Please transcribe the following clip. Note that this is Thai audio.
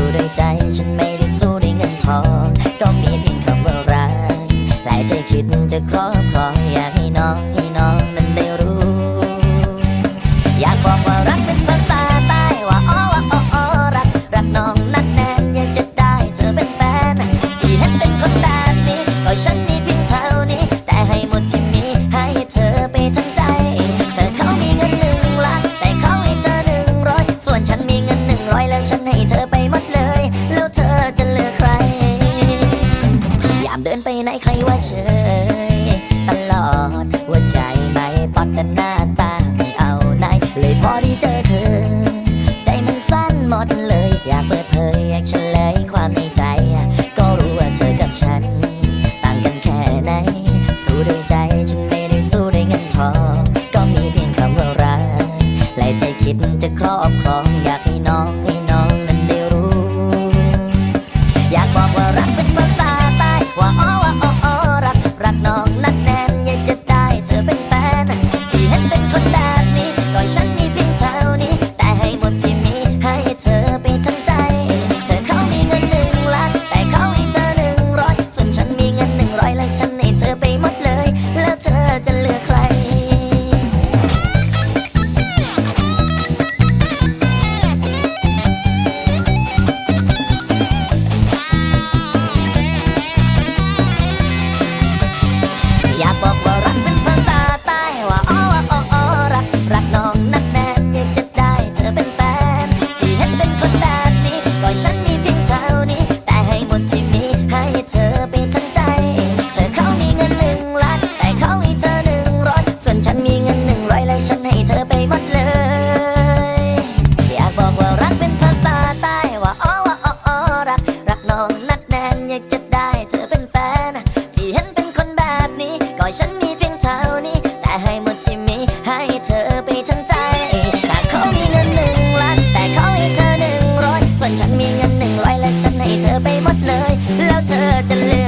ู้ด้วยใจ ฉันไม่ได้สู้ด้วยเงินทอง ก็มีเพียงคำว่ารักหลายใจคิดจะครอบครองอยากให้น้องให้น้องนั้นได้รู้ อยากบอกว่ารัก อยากเปิดเผยอยากเฉลยความในใจ ก็รู้ว่าเธอกับฉัน ต่างกันแค่ไหน สู้ด้วยใจฉันไม่ได้สู้ด้วยเงินทอง ก็มีเพียงคำว่ารักและใจคิดจะครอบครองอยากให้น้องให้น้อง เลย แล้วเธอจะเลือก